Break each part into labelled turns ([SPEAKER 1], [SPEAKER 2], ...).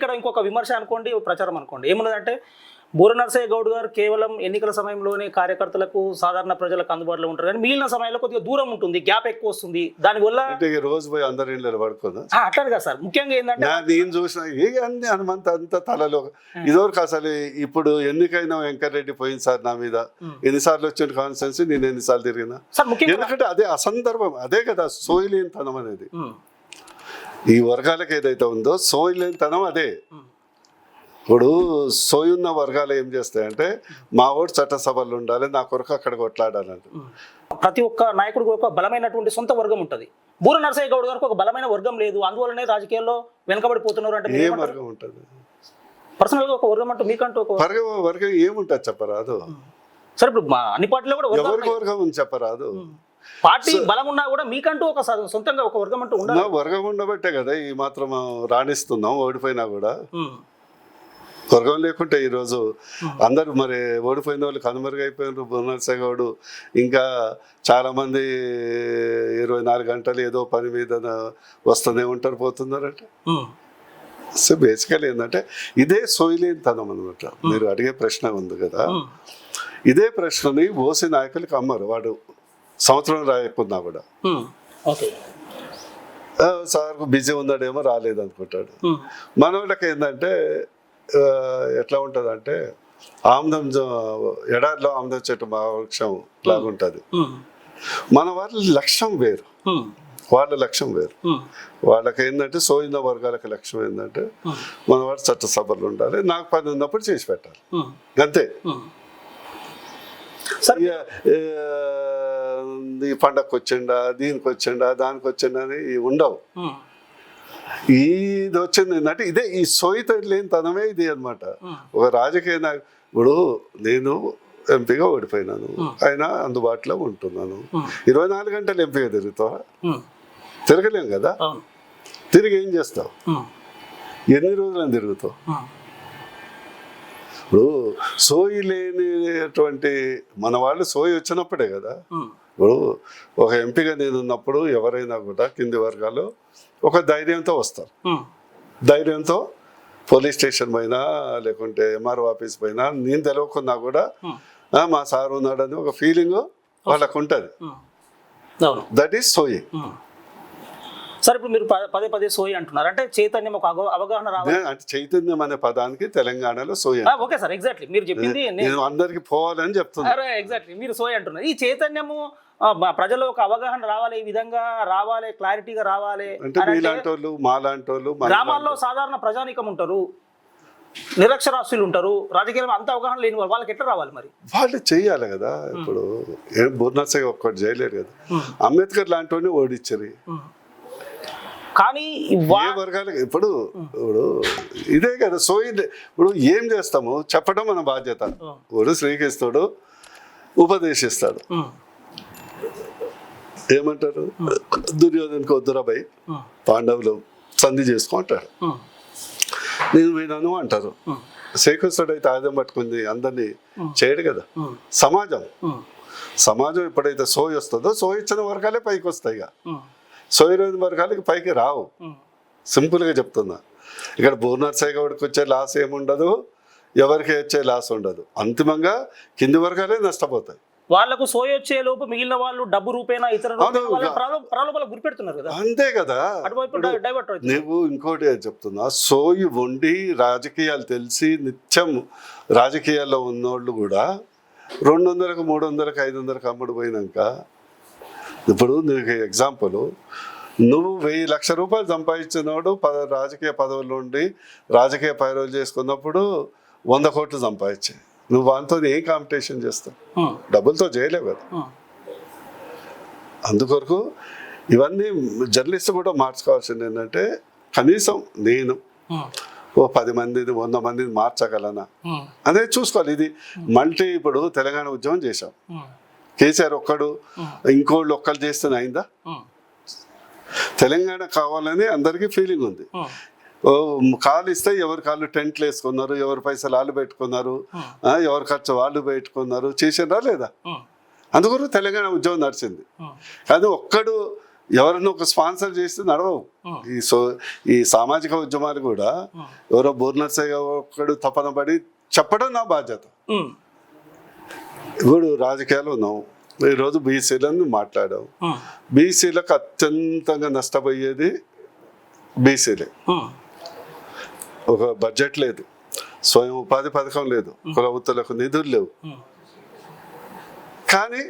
[SPEAKER 1] ఇక్కడ ఇంకొక విమర్శ అనుకోండి ప్రచారం అనుకోండి. ఏమున్నదంటే బూర నరసయ్య గౌడ్ గారు కేవలం ఎన్నికల సమయంలోనే కార్యకర్తలకు సాధారణ ప్రజలకు అందుబాటులో ఉంటారు. కానీ మిగిలిన సమయంలో కొద్దిగా దూరం ఉంటుంది గ్యాప్ ఎక్కువ వస్తుంది. దానివల్ల
[SPEAKER 2] రోజు పోయి అందరి ఇళ్ళలో పడుకుందా?
[SPEAKER 1] ఆ, అట్లానే కదా సార్. ముఖ్యంగా ఏంటంటే
[SPEAKER 2] నేను చూసిన ఏ అన్ని హనుమంత అంత తలలో. ఇదివరకు అసలు ఇప్పుడు ఎన్నికైనా వెంకటరెడ్డి పోయింది సార్ నా మీద. ఎన్నిసార్లు వచ్చిన కాన్స్టెన్సీ నేను ఎన్నిసార్లు తిరిగినా?
[SPEAKER 1] సార్ ముఖ్యంగా
[SPEAKER 2] ఎందుకంటే అదే అసందర్భం అదే కదా సోయిలేనితనం అనేది. ఈ వర్గాలకు ఏదైతే ఉందో సోయిలేనితనం అదే. ఇప్పుడు సోయున్న వర్గాలు ఏం చేస్తాయంటే మా ఓటు చట్టసభలు ఉండాలి నా కొరకు అక్కడ కొట్లాడాలంట.
[SPEAKER 1] ప్రతి ఒక్క నాయకుడికి ఒక బలమైనటువంటి సొంత వర్గం ఉంటుంది. బూర నరసయ్య గౌడ్ గారికి ఒక బలమైన వర్గం లేదు. అందువల్లనే రాజకీయాల్లో వెనకబడిపోతున్నారు అంటే
[SPEAKER 2] ఏ వర్గం ఉంటుంది?
[SPEAKER 1] పర్సనల్గా ఒక వర్గం అంటూ మీకంటూ ఒక
[SPEAKER 2] వర్గం? వర్గం ఏముంటుంది చెప్పరాదు.
[SPEAKER 1] సరే ఇప్పుడు అన్ని పార్టీలో కూడా
[SPEAKER 2] ఎవరికి వర్గం ఉంది చెప్పరాదు.
[SPEAKER 1] పార్టీ బలం ఉన్నా కూడా మీకంటూ ఒక సొంతంగా ఒక వర్గం అంటూ ఉండాలి.
[SPEAKER 2] నా వర్గం ఉండబట్టే కదా ఈ మాత్రం రాణిస్తున్నాం ఓడిపోయినా కూడా. వర్గం లేకుంటే ఈరోజు అందరూ మరి ఓడిపోయిన వాళ్ళు కనుమరుగైపోయినారు బుర్నర్సగౌడు ఇంకా చాలామంది ఇరవై నాలుగు గంటలు ఏదో పని మీద వస్తూనే ఉంటారు పోతున్నారట. సో బేసికల్ ఏంటంటే ఇదే సోయిలేనితనం అనమాట మీరు అడిగే ప్రశ్న ఉంది కదా. ఇదే ప్రశ్నని ఓసి నాయకులకు అమ్మరు వాడు. సంవత్సరం రాయకున్నా కూడా.
[SPEAKER 1] Um, okay.
[SPEAKER 2] "ఆ, సార్ బిజీ ఉన్నాడేమో రాలేదు అనుకుంటాడు. మన వాళ్ళకి ఏంటంటే ఎట్లా ఉంటుందంటే ఆముదం జ- ఎడారిలో ఆముదం చెట్టు మా వృక్షం లాగా ఉంటుంది.
[SPEAKER 1] ఉమ్,
[SPEAKER 2] మన వాళ్ళ లక్ష్యం వేరు. వాళ్ళ లక్ష్యం వేరు. వాళ్ళకి ఏంటంటే సోయిన వర్గాలకు లక్ష్యం ఏంటంటే మన వాడు చట్టసభలు ఉండాలి నాకు పని ఉన్నప్పుడు చేసి పెట్టాలి. అంతే. ఈ పండగకి వచ్చిండా దీనికి వచ్చిండా దానికి వచ్చిండా అని ఉండవు. ఇది వచ్చింది ఏంటంటే ఇదే ఈ సోయిత లేని తనమే ఇది అన్నమాట.
[SPEAKER 1] ఉమ్,
[SPEAKER 2] ఒక రాజకీయ నాయకు ఇప్పుడు నేను ఎంపీగా ఓడిపోయినాను. అయినా అందుబాటులో ఉంటున్నాను. ఇరవై నాలుగు గంటలు ఎంపీగా తిరుగుతావా? తిరగలేం కదా? తిరిగి ఏం చేస్తావు? ఎన్ని రోజులని తిరుగుతావు? ఇప్పుడు సోయి లేనిటువంటి మన వాళ్ళు సోయి వచ్చినప్పుడే కదా? ఇప్పుడు ఒక ఎంపీగా నేను ఉన్నప్పుడు ఎవరైనా కూడా కింది వర్గాలు ఒక ధైర్యంతో వస్తారు. ధైర్యంతో పోలీస్ స్టేషన్ పైన లేకుంటే ఎంఆర్ఓ ఆఫీస్ పైన నేను తెలియకున్నా కూడా
[SPEAKER 1] ఉమ్,
[SPEAKER 2] "ఆ, మా సార్ ఉన్నాడని ఒక ఫీలింగ్ వాళ్ళకు ఉంటుంది. That is sowing
[SPEAKER 1] um. Sir ఇప్పుడు మీరు పదే పదే సోయి అంటున్నారు. అంటే చైతన్యం ఒక అవగాహన రావాలి.
[SPEAKER 2] అంటే చైతన్యం అనే పదానికి తెలంగాణలో సోయి
[SPEAKER 1] ఓకే సార్ ఎగ్జాక్ట్లీ. మీరు చెప్పింది
[SPEAKER 2] నేను అందరికి పోవాలని చెప్తున్నా.
[SPEAKER 1] అరే ఎగ్జాక్ట్లీ. మీరు సోయి అంటున్నారు. ఈ చైతన్యము ప్రజల్లో ఒక అవగాహన రావాలి ఈ విధంగా రావాలి క్లారిటీగా రావాలి గ్రామాల్లో సాధారణ ప్రజానికం ఉంటారు నిరక్షరాస్యులు ఉంటారు రాజకీయంలో అంత అవగాహన లేని వాళ్ళు వాళ్ళకి ఎట్లా రావాలి మరి?
[SPEAKER 2] వాళ్ళు చెయ్యాలి కదా ఇప్పుడు ఏం బుర్నర్సగా ఒక్కటి చేయలేరు కదా. అంబేద్కర్ లాంటి వాడిని ఓడించరు.
[SPEAKER 1] కానీ
[SPEAKER 2] ఏ వర్గాలకు ఇప్పుడు ఇప్పుడు ఇదే కదా సోయి ఇప్పుడు ఏం చేస్తాము? చెప్పడం మన బాధ్యత. ఇప్పుడు శ్రీకృష్ణుడు ఉపదేశిస్తాడు. ఏమంటారు? దుర్యోధనకు వద్దురాబాయి
[SPEAKER 1] ఉమ్,
[SPEAKER 2] పాండవులు సంధి చేసుకో అంటాడు
[SPEAKER 1] ఉమ్,
[SPEAKER 2] నేను వినను అంటారు. శ్రీకృష్ణుడు అయితే ఆయుధం పట్టుకుంది అందరినీ చేయడు కదా. సమాజం. సమాజం ఎప్పుడైతే సోయి వస్తుందో సోయి ఇచ్చిన వర్గాలే పైకి వస్తాయి ఇక. సోయి లేని వర్గాలకి పైకి రావు. సింపుల్గా చెప్తున్నా. ఇక్కడ బూర్నర్సాయి గౌడ్కి వచ్చే లాస్ ఏముండదు? ఎవరికి వచ్చే లాస్ ఉండదు? అంతిమంగా కింది వర్గాలే నష్టపోతాయి.
[SPEAKER 1] వాళ్ళకు సోయి వచ్చే లోపు మిగిలిన వాళ్ళు డబ్బు రూపేనా ఇతర ప్రలో- ప్రలోభాలకు గురిపెడుతున్నారు కదా.
[SPEAKER 2] అంతే కదా.
[SPEAKER 1] డైవర్ట్
[SPEAKER 2] నువ్వు ఇంకోటి చెప్తున్నా సోయి వండి రాజకీయాలు తెలిసి నిత్యం రాజకీయాల్లో ఉన్నోళ్ళు కూడా రెండు వందలకు మూడు వందలకు ఐదు వందలకు అమ్ముడు పోయినాక ఇప్పుడు నీకు ఎగ్జాంపుల్ నువ్వు వెయ్యి లక్ష రూపాయలు సంపాదించినోడు పద రాజకీయ పదవుల్లో ఉండి రాజకీయ పైరవులు చేసుకున్నప్పుడు వంద కోట్లు సంపాదించాయి నువ్వు వాటితో ఏం కాంపిటీషన్ చేస్తావు? డబ్బులతో చేయలేవు కదా. అందుకొరకు ఇవన్నీ జర్నలిస్ట్ కూడా మార్చుకోవాల్సింది ఏంటంటే కనీసం నేను ఓ పది మందిని వంద మందిని మార్చగలనా? అనేది చూసుకోవాలి. ఇది మల్టీ ఇప్పుడు తెలంగాణ ఉద్యమం చేశాం. కేసీఆర్ ఒక్కడు ఇంకోళ్ళు ఒక్కళ్ళు చేస్తేనే అయిందా? తెలంగాణ కావాలని అందరికీ ఫీలింగ్ ఉంది. కాలు ఇస్తే ఎవరి కాళ్ళు టెంట్లు వేసుకున్నారు ఎవరి పైసలు వాళ్ళు పెట్టుకున్నారు ఎవరి ఖర్చు వాళ్ళు పెట్టుకున్నారు చేసిండ్రా లేదా? అందుకొరకు తెలంగాణ ఉద్యమం నడిచింది. కానీ ఒక్కడు ఎవరైనా ఒక స్పాన్సర్ చేస్తే నడవవు. ఈ సో ఈ సామాజిక ఉద్యమాలు కూడా ఎవరో బోర్నర్సే ఒకడు తపన పడి చెప్పడం నా బాధ్యత. ఇప్పుడు రాజకీయాలు ఉన్నాం. ఈరోజు బీసీలను మాట్లాడాం. బీసీలకు అత్యంతంగా నష్టపోయేది బీసీలే. ఒక బడ్జెట్ లేదు. స్వయం ఉపాధి పథకం లేదు. కులవృత్తులకు నిధులు లేవు. కానీ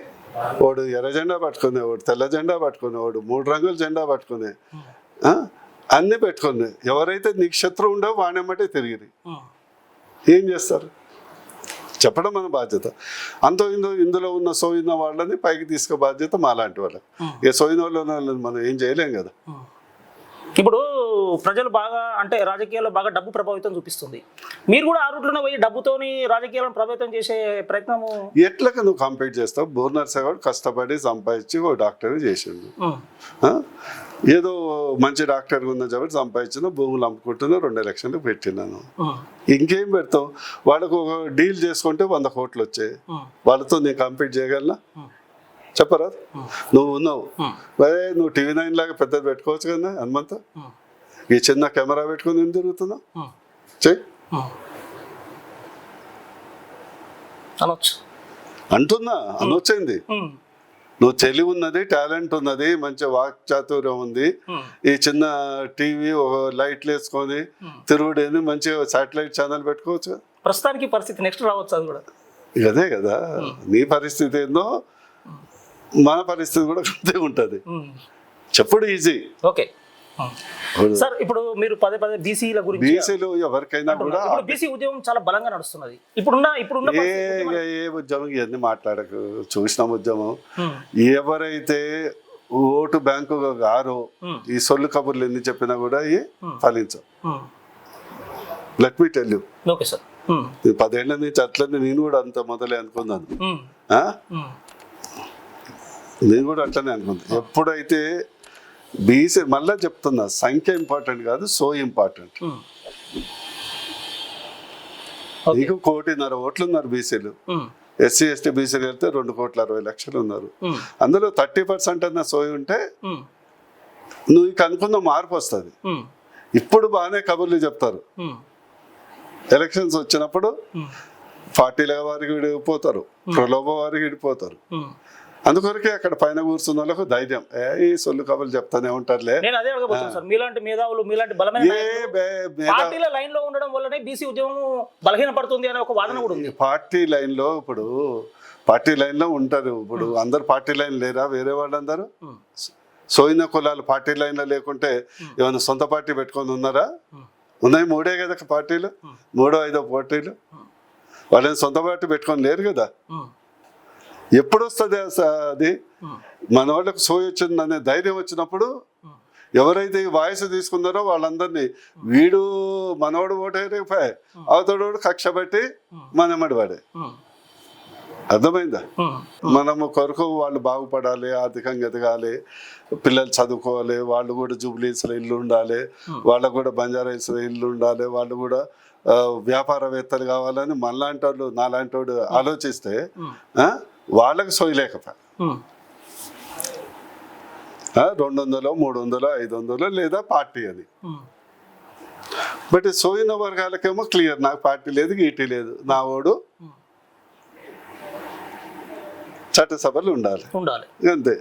[SPEAKER 2] వాడు ఎర్ర జెండా పట్టుకునే వాడు తెల్ల జెండా పట్టుకునే వాడు మూడు రంగుల జెండా పట్టుకునే? అన్నీ పెట్టుకునే. ఎవరైతే నీకు శత్రువు ఉండవు వాడేమంటే తిరిగి
[SPEAKER 1] ఉమ్.
[SPEAKER 2] ఏం చేస్తారు? చెప్పడం మన బాధ్యత. అంత ఇందు ఇందులో ఉన్న సోయిన వాళ్ళని పైకి తీసుకు బాధ్యత మాలాంటి వాళ్ళకి. ఇక సోయిన వాళ్ళు మనం ఏం చేయలేం కదా.
[SPEAKER 1] ఇప్పుడు ప్రజలు బాగా అంటే రాజకీయాల్లో బాగా డబ్బు ప్రభావితం చూపిస్తుంది. మీరు కూడా ఆ రూట్లోనే పోయి డబ్బుతోని రాజకీయాలను ప్రభావితం చేసే ప్రయత్నము
[SPEAKER 2] ఎట్లకి నువ్వు కంప్లీట్ చేస్తావు? బోర్నర్ సేవాడు కష్టపడి సంపాదించి ఓ డాక్టర్ చేసిండు. ఆ? ఏదో మంచి డాక్టర్ ఉన్న కాబట్టి సంపాదించిన భూములు అమ్ముకుంటున్నా రెండు లక్షలు పెట్టినాను ఇంకేం పెడతావు? వాళ్ళకు ఒక డీల్ చేసుకుంటే వంద కోట్లు వచ్చాయి. వాళ్ళతో నేను కంప్లీట్ చేయగలనా? చెప్పరా? నువ్వు ఉన్నావు. అరే నువ్వు టీవీ నైన్ లాగా పెద్దది పెట్టుకోవచ్చు కదా హనుమంత? ఈ చిన్న కెమెరా పెట్టుకుని ఏం
[SPEAKER 1] ఉమ్,
[SPEAKER 2] చెయ్యి.
[SPEAKER 1] అనొచ్చు.
[SPEAKER 2] అంటున్నా అనొచ్చింది. నువ్వు తెలివి ఉన్నది టాలెంట్ ఉన్నది మంచి వాక్ చాతుర్యం ఉంది ఈ చిన్న టీవీ ఒక లైట్లు వేసుకొని తిరుగుడేది మంచి శాటిలైట్ ఛానల్ పెట్టుకోవచ్చు.
[SPEAKER 1] ప్రస్తుతానికి పరిస్థితి నెక్స్ట్ రావచ్చు అది కూడా.
[SPEAKER 2] అదే కదా. నీ పరిస్థితి ఏందో మన పరిస్థితి కూడా అంతే ఉంటుంది. చెప్పుడు ఈజీ.
[SPEAKER 1] ఓకే. సార్ ఇప్పుడు మీరు పదే పదే బీసీల గురించి
[SPEAKER 2] బీసీలు ఎవరికైనా కూడా
[SPEAKER 1] బీసీ ఉద్యమం చాలా బలంగా నడుస్తున్నది. ఇప్పుడున్న ఇప్పుడున్న
[SPEAKER 2] ఏ ఉద్యమం ఇవన్నీ మాట్లాడకు. చూసినాం ఉద్యమం ఎవరైతే ఓటు బ్యాంకు గారో ఈ సొల్లు కబుర్లు ఎన్ని చెప్పినా కూడా ఇవి ఫలించవు. Let me tell you
[SPEAKER 1] okay sir.
[SPEAKER 2] పదేళ్ళ నుంచి అట్లనే నేను కూడా అంత మొదలే అనుకున్నాను. నేను కూడా అట్లనే అనుకున్నాను. ఎప్పుడైతే బీసీ మళ్ళా చెప్తున్నా సంఖ్య ఇంపార్టెంట్ కాదు సో ఇంపార్టెంట్.
[SPEAKER 1] ఓకే
[SPEAKER 2] నీకు కోటిన్నర ఓట్లు ఉన్నారు బీసీలు.
[SPEAKER 1] ఉమ్,
[SPEAKER 2] ఎస్సీ ఎస్టీ బీసీలు వెళ్తే రెండు కోట్ల అరవై లక్షలు ఉన్నారు.
[SPEAKER 1] ఉమ్,
[SPEAKER 2] అందులో థర్టీ పర్సెంట్ అన్న సోయి ఉంటే నువ్వు ఇక అనుకున్న మార్పు వస్తుంది. ఇప్పుడు బాగానే కబుర్లు చెప్తారు. ఎలక్షన్స్ వచ్చినప్పుడు పార్టీల వారికి విడిపోతారు. ప్రలోభ వారికి విడిపోతారు. అందుకొరకే అక్కడ పైన కూర్చున్న వాళ్ళకు ధైర్యం. ఏ సొల్లు కబుర్లు చెప్తానే ఉంటారులే.
[SPEAKER 1] నేను అదే అడగబోతున్నాను సార్ మీలాంటి మేధావులు మీలాంటి బలమైన పార్టీల లైన్లో ఉండడం వల్లనే బీసీ ఉద్యమం బలహీన పడుతుంది అనే ఒక వాదన కూడా ఉంది.
[SPEAKER 2] పార్టీ లైన్లో ఇప్పుడు పార్టీ లైన్లో ఉంటారు. ఇప్పుడు అందరు పార్టీ లైన్ లేరా వేరే వాళ్ళందరూ? సోయిన కులాలు పార్టీ లైన్లో లేకుంటే ఏమైనా సొంత పార్టీ పెట్టుకొని ఉన్నారా? ఉన్నాయి మూడే కదా పార్టీలు? మూడో ఐదో పార్టీలు? వాళ్ళని సొంత పార్టీ పెట్టుకొని లేరు కదా? ఎప్పుడు వస్తుంది అస- అది? మన వాళ్ళకు సోయి వచ్చింది అనే ధైర్యం వచ్చినప్పుడు ఎవరైతే ఈ వాయిస్ తీసుకున్నారో వాళ్ళందరినీ వీడు మనోడు ఓటైపోయి అవతోడు కక్ష పెట్టి మనమ్మడి వాడే. అర్థమైందా? మనము కొరకు వాళ్ళు బాగుపడాలి ఆర్థికంగా ఎదగాలి పిల్లలు చదువుకోవాలి వాళ్ళు కూడా జూబ్లీస్లో ఇల్లు ఉండాలి వాళ్ళకు కూడా బంజారా ఇల్లు ఉండాలి వాళ్ళు కూడా వ్యాపారవేత్తలు కావాలని మనలాంటి వాళ్ళు నాలాంటి వాడు ఆలోచిస్తే ఆ, వాళ్ళకి సోయలేకపోయా
[SPEAKER 1] ఉమ్,
[SPEAKER 2] రెండు వందలు మూడు వందలు ఐదు వందలు లేదా పార్టీ అని
[SPEAKER 1] ఉమ్,
[SPEAKER 2] బట్ సోయిన వర్గాలకేమో క్లియర్ నాకు పార్టీ లేదు గీటీ లేదు. నా ఓడు. చట్టసభలు ఉండాలి.
[SPEAKER 1] ఉండాలి.
[SPEAKER 2] అంతే.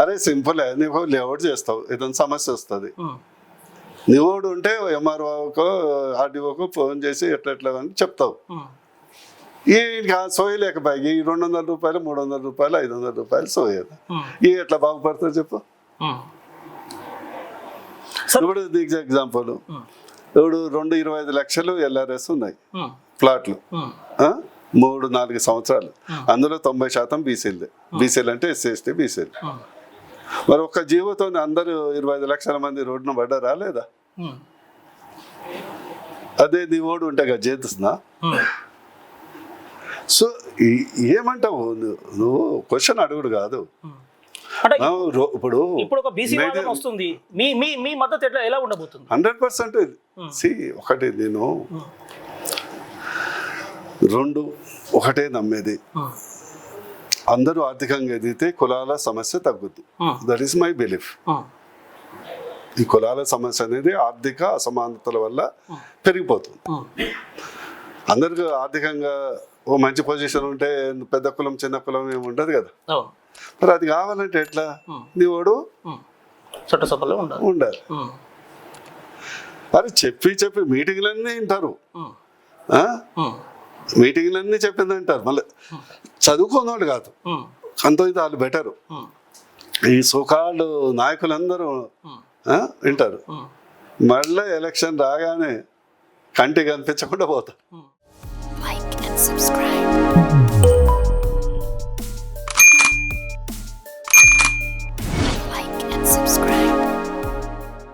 [SPEAKER 2] అరే సింపుల్ నువ్వు లేఅవుట్ చేస్తావు ఏదైనా సమస్య వస్తుంది. నువ్వుడు ఉంటే ఎంఆర్ఓకో ఆర్డీఓకో ఫోన్ చేసి ఎట్లా ఎట్లా అని చెప్తావు. ఈ సోయలేకపోయి ఈ రెండు వందల రూపాయలు మూడు వందల రూపాయలు ఐదు వందల రూపాయలు సోయదు. ఈ ఎట్లా బాగుపడతారు చెప్పు. ఇప్పుడు నీకు ఎగ్జాంపుల్. ఇప్పుడు రెండు ఇరవై ఐదు లక్షలు ఎల్ఆర్ఎస్ ఉన్నాయి. ప్లాట్లు? మూడు నాలుగు సంవత్సరాలు. అందులో తొంభై శాతం బీసీలే బీసీలు అంటే ఎస్సీ ఎస్టీ బీసీలు. మరి ఒక్క జీవోతో అందరూ ఇరవై ఐదు లక్షల మంది రోడ్డున పడ్డారా లేదా? అదే నీ ఓడు ఉంటే కదా చేతుస్తున్నా
[SPEAKER 1] ఉమ్.
[SPEAKER 2] సో ఏమంటావు? నువ్వు- నువ్వు క్వశ్చన్ అడుగుడు కాదు. ఇప్పుడు
[SPEAKER 1] ఇప్పుడు ఒక బీసీ వాదన వస్తుంది. మీ మీ మీ మద్దతు ఎట్లా ఎలా ఉండబోతుంది?
[SPEAKER 2] హండ్రెడ్ పర్సెంట్ సి ఒకటి నేను రెండు ఒకటే నమ్మేది. అందరూ ఆర్థికంగా ఎదిగితే కులాల సమస్య తగ్గుద్ది. దట్ ఈస్ మై బిలీఫ్ ఈ కులాల సమస్య అనేది ఆర్థిక అసమానతల వల్ల పెరిగిపోతుంది. అందరికి ఆర్థికంగా ఓ మంచి పొజిషన్ ఉంటే పెద్ద కులం చిన్న కులం ఏమి ఉండదు కదా. మరి అది కావాలంటే ఎట్లా. నీ వాడు.
[SPEAKER 1] చట్టసభలో ఉండాలి.
[SPEAKER 2] మరి చెప్పి చెప్పి మీటింగ్లన్నీ వింటారు. మీటింగ్లన్నీ చెప్పింది అంటారు మళ్ళీ చదువుకున్నోడు కాదు. అంత ఇది వాళ్ళు బెటరు. ఈ సుఖాలు నాయకులందరూ? వింటారు. మళ్ళీ ఎలక్షన్ రాగానే కంటి కనిపించకుండా పోతారు
[SPEAKER 3] subscribe.